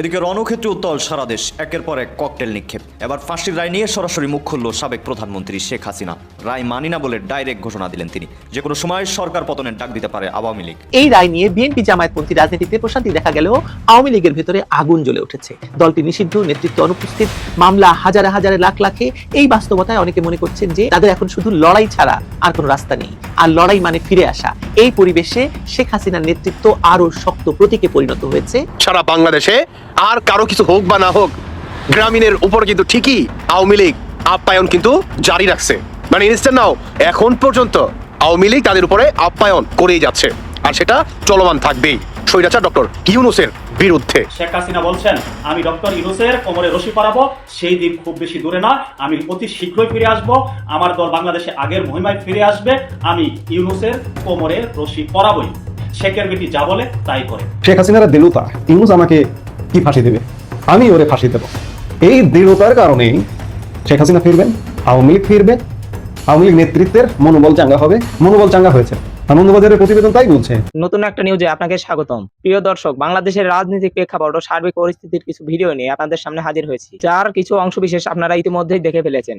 এদিকে রণক্ষেত্রে উত্তল সারা দেশ একের পর এক ককটেল নিক্ষেপ। এবার ফাঁসির রায় নিয়ে সরাসরি মুখ খুলল সাবেক প্রধানমন্ত্রী শেখ হাসিনা। রায় মানি না বলে ডাইরেক্ট ঘোষণা দিলেন তিনি। যে কোনো সময় সরকার পতনের ডাক দিতে পারে আওয়ামী লীগ। এই রায় নিয়ে বিএনপি জামায়াতপন্থী রাজনীতিতে প্রশান্তি দেখা গেলেও আওয়ামী লীগের ভেতরে আগুন জ্বলে উঠেছে। দলটি নিষিদ্ধ নেতৃত্ব অনুপস্থিত মামলা হাজারে হাজারে লাখ লাখে। এই বাস্তবতায় অনেকে মনে করছেন যে তাদের এখন শুধু লড়াই ছাড়া আর কোনো রাস্তা নেই। আর লড়াই মানে ফিরে আসা। এই পরিবেশে শেখ হাসিনার নেতৃত্ব আরও শক্ত প্রতীকে পরিণত হয়েছে। সারা বাংলাদেশে আর কারও কিছু হোক বা না হোক গ্রামীণের উপর কিন্তু ঠিকই আওয়ামী লীগ আপ্যায়ন কিন্তু জারি রাখছে। মানে ইনস্ট্যান্ট নাও এখন পর্যন্ত আওয়ামী লীগ তাদের উপরে আপ্যায়ন করেই যাচ্ছে। আর সেটা চলমান থাকবেই। স্বৈরাচার ডক্টর ইউনুসের বিরুদ্ধে। শেখ হাসিনা বলছেন আমি ডক্টর ইউনুসের কোমরে রশি পরাবো সেই দিন খুব বেশি দূরে না আমি অতি শীঘ্রই ফিরে আসব আমার দল বাংলাদেশে আগের মহিমায় ফিরে আসবে আমি ইউনুসের কোমরে রশি পরাবই শেখের বেটি যা বলে তাই করে। শেখ হাসিনারা দিলুতা ইউনুস আমাকে কি ফাঁসি দেবে? আমি ওরে ফাঁসি দেব। এই দৃঢ়তার কারণেই শেখ হাসিনা ফিরবেন, আওয়ামী লীগ ফিরবে, আওয়ামী লীগ নেতৃত্বের মনোবল চাঙ্গা হবে, মনোবল চাঙ্গা হয়েছে। আনন্দবাজারের প্রতিবেদন তাই বলছে। নতুন একটা নিউজে আপনাকে স্বাগতম। প্রিয় দর্শক, বাংলাদেশের রাজনৈতিক প্রেক্ষাপট ও সার্বিক পরিস্থিতির কিছু ভিডিও নিয়ে আপনাদের সামনে হাজির হয়েছি। যার কিছু অংশবিশেষ আপনারা ইতিমধ্যেই দেখে ফেলেছেন।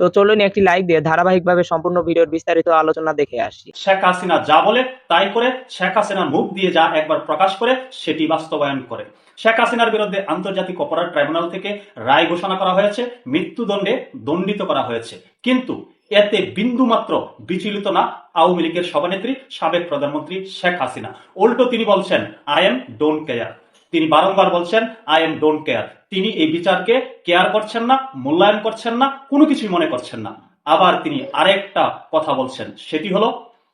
তো চলুন একটি লাইক দিয়ে ধারাবাহিকভাবে সম্পূর্ণ ভিডিওর বিস্তারিত আলোচনা দেখে আসি। শেখ হাসিনা যা বলে তাই করে, শেখ হাসিনা মুখ দিয়ে যা একবার প্রকাশ করে, সেটি বাস্তবায়ন করে। শেখ হাসিনার বিরুদ্ধে আন্তর্জাতিক অপরাধ ট্রাইব্যুনাল থেকে রায় ঘোষণা করা হয়েছে, মৃত্যুদণ্ডে দণ্ডিত করা হয়েছে। কিন্তু এতে বিন্দু মাত্র বিচলিত না আওয়ামী লীগের সভানেত্রী, সাবেক প্রধানমন্ত্রী শেখ হাসিনা। উল্টো তিনি বলছেন আই এম ডোন্ট কেয়ার তিনি বারংবার বলছেন আই এম ডোন্ট কেয়ার তিনি এই বিচারকে কেয়ার করছেন না, মূল্যায়ন করছেন না, কোনো কিছুই মনে করছেন না। আবার তিনি আরেকটা কথা বলছেন, সেটি হলো,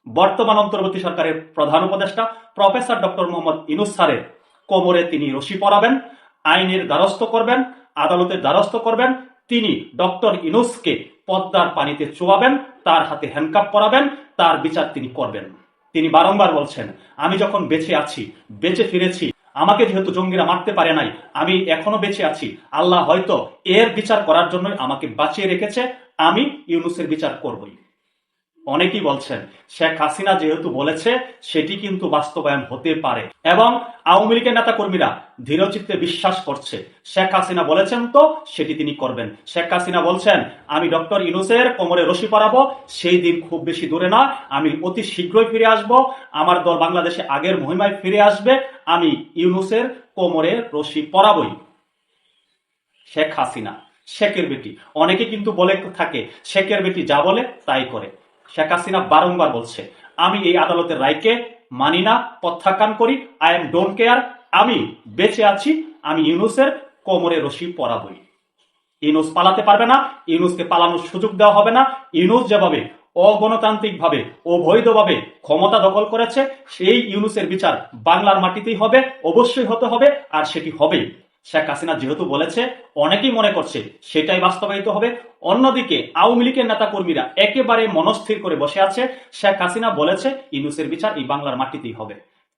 বর্তমান অন্তর্বর্তী সরকারের প্রধান উপদেষ্টা, প্রফেসর ডক্টর মোহাম্মদ ইনুস স্যারের কোমরে তিনি রশি পরাবেন, আইনের দ্বারস্থ করবেন, আদালতের দ্বারস্থ করবেন, তিনি ডক্টর ইনুসকে পদ্মার পানিতে চোয়াবেন তার হাতে হ্যান্ডকাপ পরাবেন, তার বিচার তিনি করবেন। তিনি বারংবার বলছেন, আমি যখন বেঁচে আছি, বেঁচে ফিরেছি আমাকে যেহেতু জঙ্গিরা মারতে পারে নাই, আমি এখনও বেঁচে আছি। আল্লাহ হয়তো এর বিচার করার জন্যই আমাকে বাঁচিয়ে রেখেছে। আমি ইউনুসের বিচার করবই। অনেকেই বলছেন, শেখ হাসিনা যেহেতু বলেছে, সেটি কিন্তু বাস্তবায়ন হতে পারে। এবং আওয়ামী লীগের নেতা কর্মীরা ধীরচিত্তে বিশ্বাস করছে, শেখ হাসিনা বলেছেন তো, সেটি তিনি করবেন। শেখ হাসিনা বলছেন, আমি ডক্টর ইনুসের কোমরে রশি পরাবো, সেই দিন খুব বেশি দূরে না, আমি অতি শীঘ্রই ফিরে আসব, আমার দল বাংলাদেশে আগের মহিমায় ফিরে আসবে, আমি ইউনুসের কোমরে রশি পরাবই। শেখ হাসিনা, শেখের বেটি, অনেকে কিন্তু বলে থাকে, শেখের বেটি যা বলে তাই করে। শেখ হাসিনা বারংবার বলছে, আমি এই আদালতের রায়কে মানি না, প্রত্যাখ্যান করি আই এম ডোন্ট কেয়ার আমি বেঁচে আছি, আমি ইউনুসের কোমরে রশি পরাবই। ইউনুস পালাতে পারবে না, ইউনুসকে পালানোর সুযোগ দেওয়া হবে না, ইউনুস যেভাবে অগণতান্ত্রিকভাবে, অবৈধভাবে ক্ষমতা দখল করেছে, সেই ইউনুসের বিচার বাংলার মাটিতেই হবে, অবশ্যই হতে হবে, আর সেটি হবেই। শেখ হাসিনা যেহেতু বলেছে, অনেকেই মনে করছে সেটাই বাস্তবায়িত হবে। অন্যদিকে আওয়ামী লীগের নেতা কর্মীরা একেবারে মনস্থির করে বসে আছে। শেখ হাসিনা বলেছে, ইনুসের বিচার এই বাংলার মাটিতেই হবে।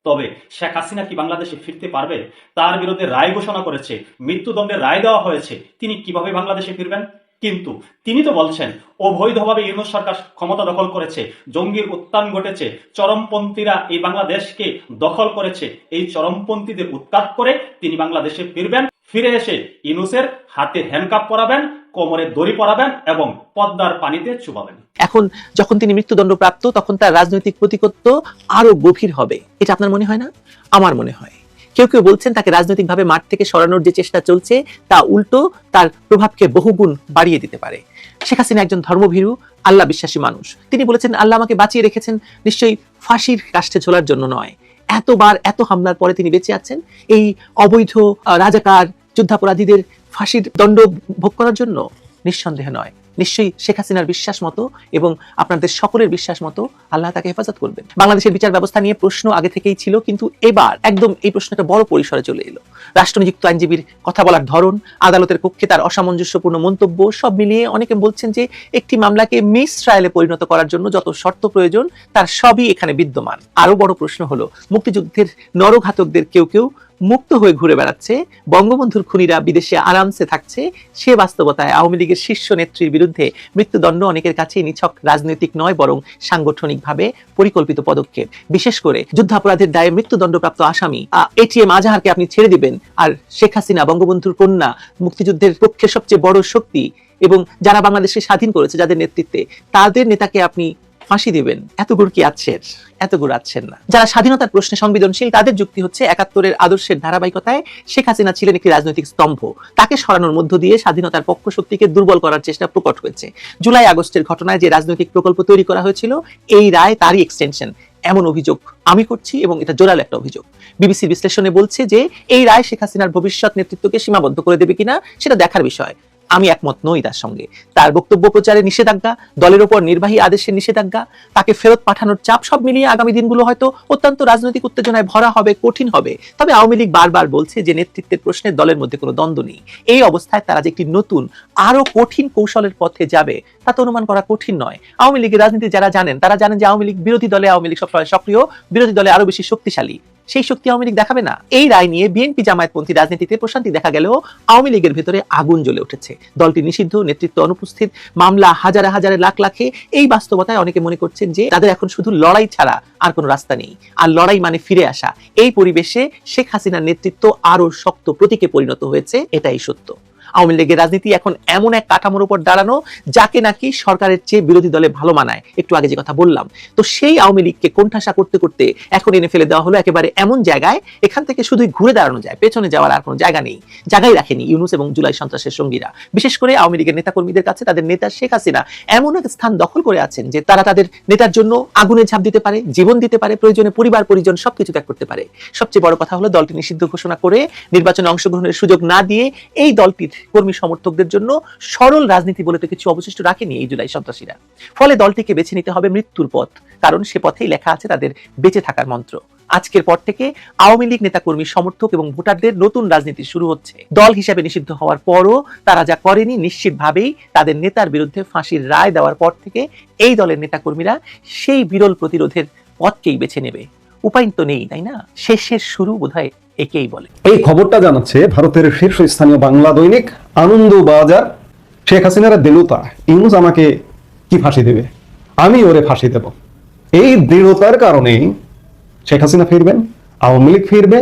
তবে শেখ হাসিনা কি বাংলাদেশে ফিরতে পারবে? তার বিরুদ্ধে রায় ঘোষণা করেছে, মৃত্যুদণ্ডের রায় দেওয়া হয়েছে। তিনি কীভাবে বাংলাদেশে ফিরবেন? কিন্তু তিনি তো বলছেন, অবৈধভাবে ইউনুস সরকার ক্ষমতা দখল করেছে, জঙ্গির উত্থান ঘটেছে, চরমপন্থীরা এই বাংলাদেশকে দখল করেছে, এই চরমপন্থীদের উৎখাত করে তিনি বাংলাদেশে ফিরবেন, ফিরে এসে ইউনুসের হাতে হ্যান্ডকাপ পরাবেন, কোমরে দড়ি পরাবেন এবং পদ্মার পানিতে চুবাবেন। এখন যখন তিনি মৃত্যুদণ্ড প্রাপ্ত তখন তার রাজনৈতিক প্রতিপত্ত আরও গভীর হবে। এটা আপনার মনে হয় না? আমার মনে হয়। কেউ কেউ বলছেন তাকে রাজনৈতিকভাবে মাঠ থেকে সরানোর যে চেষ্টা চলছে, তা উল্টো তার প্রভাবকে বহুগুণ বাড়িয়ে দিতে পারে। শেখ হাসিনা একজন ধর্মভীরু, আল্লাহ বিশ্বাসী মানুষ। তিনি বলেছেন, আল্লাহ আমাকে বাঁচিয়ে রেখেছেন, নিশ্চয়ই ফাঁসির কাষ্ঠে ঝোলার জন্য নয়। এতবার এত হামলার পরে তিনি বেঁচে আছেন। এই অবৈধ রাজাকার, যুদ্ধাপরাধীদের ফাঁসির দণ্ড ভোগ করার জন্য নিঃসন্দেহে নয়। নিশ্চয়ই শেখ হাসিনার বিশ্বাস মতো এবং আপনাদের সকলের বিশ্বাস মতো আল্লাহ তাকে হেফাজত করবেন। বাংলাদেশের বিচার ব্যবস্থা নিয়ে প্রশ্ন আগে থেকেই ছিল, কিন্তু এবার একদম এই প্রশ্নটা বড় পরিসরে চলে এলো। রাষ্ট্রনিযুক্ত আইনজীবীর কথা বলার ধরন, আদালতের পক্ষে তার অসামঞ্জস্যপূর্ণ মন্তব্য, সব মিলিয়ে অনেকে বলছেন যে একটি মামলাকে মিস ট্রায়ালে পরিণত করার জন্য যত শর্ত প্রয়োজন, তার সবই এখানে বিদ্যমান। আরও বড় প্রশ্ন হলো, মুক্তিযুদ্ধের নরঘাতকদের কেউ কেউ মুক্ত হয়ে ঘুরে বেড়াচ্ছে, বঙ্গবন্ধুর খুনিরা বিদেশে আরামসে থাকছে, সে বাস্তবতায় আওয়ামী লীগের শীর্ষ নেত্রীর বিরুদ্ধে মৃত্যুদণ্ড অনেকের কাছে নিছক, রাজনৈতিক নয় বরং সাংগঠনিকভাবে পরিকল্পিত পদক্ষেপ। বিশেষ করে যুদ্ধাপরাধের দায়ে মৃত্যুদণ্ডপ্রাপ্ত আসামি এটিএম আজহারকে আপনি ছেড়ে দিবেন। আর শেখ হাসিনা বঙ্গবন্ধুর কন্যা, মুক্তিযুদ্ধের পক্ষে সবচেয়ে বড় শক্তি এবং যারা বাংলাদেশকে স্বাধীন করেছে, যাদের নেতৃত্বে, তাদের নেতাকে আপনি ফাঁসি দিবেন। এত গুড় কি আছেন এত গুড় আছেন না। যারা স্বাধীনতার প্রশ্নে সংবেদনশীল, তাদের যুক্তি হচ্ছে একাত্তরের আদর্শের ধারাবাহিকতায় শেখ হাসিনা ছিলেন একটি রাজনৈতিক স্তম্ভ। তাকে সরানোর মধ্য দিয়ে স্বাধীনতার পক্ষ শক্তিকে দুর্বল করার চেষ্টা প্রকট হয়েছে। জুলাই আগস্টের ঘটনায় যে রাজনৈতিক প্রকল্প তৈরি করা হয়েছিল, এই রায় তারই এক্সটেনশন এমন অভিযোগ আমি করছি এবং এটা জোরালো একটা অভিযোগ। বিবিসি বিশ্লেষণে বলছে যে, এই রায় শেখ হাসিনার ভবিষ্যৎ নেতৃত্বকে সীমাবদ্ধ করে দেবে কিনা, সেটা দেখার বিষয়। আমি একমত নই তার সঙ্গে। তার বক্তব্য প্রচারে নিষেধাজ্ঞা, দলের ওপর নির্বাহী আদেশের নিষেধাজ্ঞা, তাকে ফেরত পাঠানোর চাপ সব মিলিয়ে আগামী দিনগুলো হয়তো অত্যন্ত রাজনৈতিক উত্তেজনায় ভরা হবে, কঠিন হবে। তবে আওয়ামী লীগ বারবার বলছে যে নেতৃত্বের প্রশ্নে দলের মধ্যে কোনো দ্বন্দ্ব নেই। এই অবস্থায় তারা যে একটি নতুন আরও কঠিন কৌশলের পথে যাবে, তা তো অনুমান করা কঠিন নয়। আওয়ামী লীগের রাজনীতি যারা জানেন, তারা জানেন যে আওয়ামী লীগ বিরোধী দলে আওয়ামী লীগ সবসময় সক্রিয়, বিরোধী দলে আরও বেশি শক্তিশালী। সেই শক্তি আওয়ামী লীগ দেখাবে না। এই রায় নিয়ে বিএনপি জামায়াতপন্থী রাজনীতিতে প্রশান্তি দেখা গেলেও আওয়ামী লীগের ভেতরে আগুন জ্বলে উঠেছে। দলটি নিষিদ্ধ, নেতৃত্ব অনুপস্থিত, মামলা হাজারে হাজারে লাখ লাখে। এই বাস্তবতায় অনেকে মনে করছেন যে তাদের এখন শুধু লড়াই ছাড়া আর কোনো রাস্তা নেই। আর লড়াই মানে ফিরে আসা। এই পরিবেশে শেখ হাসিনার নেতৃত্ব আরও শক্ত প্রতীকে পরিণত হয়েছে, এটাই সত্য। আওয়ামী লীগের রাজনীতি এখন এমন এক কাঠামোর উপর দাঁড়ানো যাকে নাকি সরকারের চেয়ে বিরোধী দলে ভালো মানায়। একটু আগে যে কথা বললাম। তো সেই আওয়ামী লীগকে কোণঠাসা করতে করতে এখন এনে ফেলে দেওয়া হলো একেবারে এমন জায়গায়, এখান থেকে শুধুই ঘুরে দাঁড়ানো যায়। পেছনে যাওয়ার আর কোনো জায়গা নেই। জায়গায় রাখেনি ইউনুস এবং জুলাই সন্ত্রাসের সঙ্গীরা। বিশেষ করে আওয়ামী লীগের নেতাকর্মীদের কাছে তাদের নেতা শেখ হাসিনা এমন এক স্থান দখল করে আছেন যে তারা তাদের নেতার জন্য আগুনে ঝাঁপ দিতে পারে, জীবন দিতে পারে, প্রয়োজনে পরিবার, পরিজন সবকিছু ত্যাগ করতে পারে। সবচেয়ে বড় কথা হলো দলটি নিষিদ্ধ ঘোষণা করে নির্বাচনে অংশগ্রহণের সুযোগ না দিয়ে এই দলটির কর্মী সমর্থকদের জন্য সরল রাজনীতি বলে তো কিছু অবশিষ্ট রাখেনি এই জুলাই সন্ত্রাসীরা। ফলে দলটিকে বেছে নিতে হবে মৃত্যুর পথ, কারণ সে পথেই লেখা আছে তাদের বেঁচে থাকার মন্ত্র। আজকের পর থেকে আওয়ামী লীগ নেতাকর্মী, সমর্থক এবং ভোটারদের নতুন রাজনীতি শুরু হচ্ছে। দল হিসাবে নিষিদ্ধ হওয়ার পরও তারা যা করেনি নিশ্চিতভাবেই তাদের নেতার বিরুদ্ধে ফাঁসির রায় দেওয়ার পর থেকে এই দলের নেতাকর্মীরা সেই বিরল প্রতিরোধের পথকেই বেছে নেবে। উপায় তো নেই, তাই না? শেষের শুরু বোধহয় একেই বলে। এই খবরটা জানাচ্ছে ভারতের শীর্ষস্থানীয় বাংলা দৈনিক আনন্দ বাজার শেখ হাসিনার দেলুতা ইউনুস আমাকে কি ফাঁসি দেবে? আমি ওরে ফাঁসি দেব। এই দৃঢ়তার কারণেই শেখ হাসিনা ফিরবেন, আওয়ামী লীগ ফিরবে,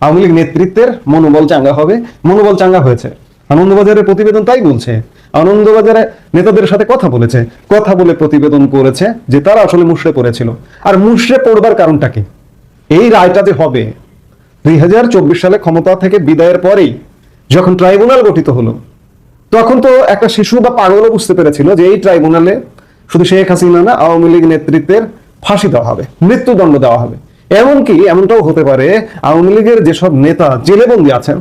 আওয়ামী লীগ নেতৃত্বের মনোবল চাঙ্গা হবে, মনোবল চাঙ্গা হয়েছে। আনন্দবাজারের প্রতিবেদন তাই বলছে আনন্দবাজারে নেতাদের সাথে কথা বলেছে, কথা বলে প্রতিবেদন করেছে যে তারা আসলে মুশড়ে পড়েছিল। আর মুশড়ে পড়বার কারণটা কি? এই রায়টা যে হবে, দুই হাজার চব্বিশ সালে ক্ষমতা থেকে বিদায়ের পরেই যখন ট্রাইব্যুনাল গঠিত হলো, তখন তো একটা শিশু বা পাগলও বুঝতে পেরেছিল যে এই ট্রাইব্যুনালে শুধু শেখ হাসিনা না, আওয়ামী লীগ নেতৃত্বের ফাঁসি দেওয়া হবে, মৃত্যুদণ্ড দেওয়া হবে। এমনকি এমনটাও হতে পারে, আওয়ামী লীগের যেসব নেতা জেলে বন্দী আছেন,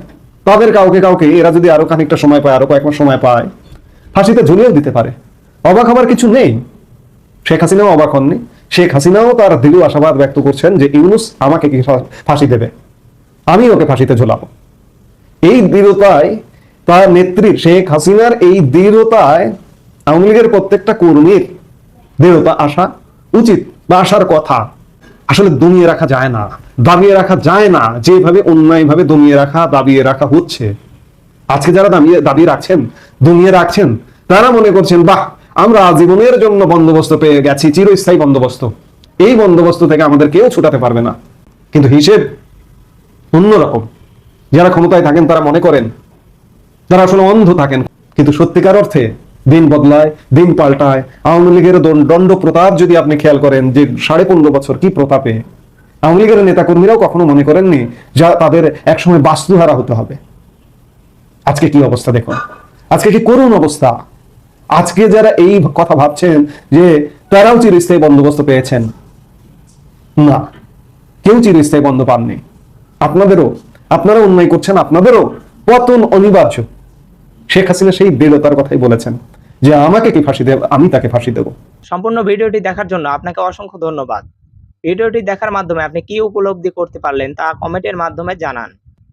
তাদের কাউকে কাউকে এরা যদি আরও খানিকটা সময় পায়, আরও কয়েক মাস সময় পায় ফাঁসিতে ঝুলিয়েও দিতে পারে। অবাক হবার কিছু নেই। শেখ হাসিনাও অবাক হননি। শেখ হাসিনাও তার দৃঢ় আশাবাদ ব্যক্ত করছেন যে ইউনুস আমাকে কি ফাঁসি দেবে? আমি ওকে ফাঁসিতে ঝোলাবো। এই দৃঢ়তায় তার নেত্রীর শেখ হাসিনার এই দৃঢ়তায় আওয়ামী লীগের প্রত্যেকটা কর্মীর দৃঢ়তা আসা উচিত বা আসার কথা। আসলে দমিয়ে রাখা যায় না, দাবিয়ে রাখা যায় না। যেভাবে অন্যায়ভাবে দমিয়ে রাখা, দাবিয়ে রাখা হচ্ছে আজকে যারা দাবিয়ে দাবি রাখছেন দমিয়ে রাখছেন, তারা মনে করছেন, বাহ, আমরা জীবনের জন্য বন্দোবস্ত পেয়ে গেছি, চিরস্থায়ী বন্দোবস্ত। এই বন্দোবস্ত থেকে আমাদের কেউ ছুটাতে পারবে না। কিন্তু হিসেব অন্যরকম। যারা ক্ষমতায় থাকেন, তারা মনে করেন তারা আসলে অন্ধ থাকেন, কিন্তু সত্যিকার অর্থে দিন বদলায়, দিন পাল্টায়। আওয়ামী লীগের দণ্ড প্রতাপ যদি আপনি খেয়াল করেন, যে সাড়ে পনেরো বছর কি প্রতাপে? আওয়ামী লীগের নেতাকর্মীরাও কখনো মনে করেননি, যা তাদের একসময় বাস্তুহারা হতে হবে। আজকে কি অবস্থা দেখুন। আজকে কি করুণ অবস্থা। আজকে যারা এই কথা ভাবছেন যে তারাও চিরস্থায়ী বন্দোবস্ত পেয়েছেন। না, কেউ চিরস্থায়ী বন্ধ পাননি। আপনাদেরও, আপনারা অন্যায় করছেন, আপনাদেরও পতন অনিবার্য। শেখ হাসিনা সেই দৃঢ়তার কথাই বলেছেন যে আমাকে কি ফাঁসি দেব, আমি তাকে ফাঁসি দেব। সম্পূর্ণ ভিডিওটি দেখার জন্য আপনাকে অসংখ্য ধন্যবাদ। ভিডিওটি দেখার মাধ্যমে আপনি কি উপলব্ধি করতে পারলেন তা কমেন্টের মাধ্যমে জানান।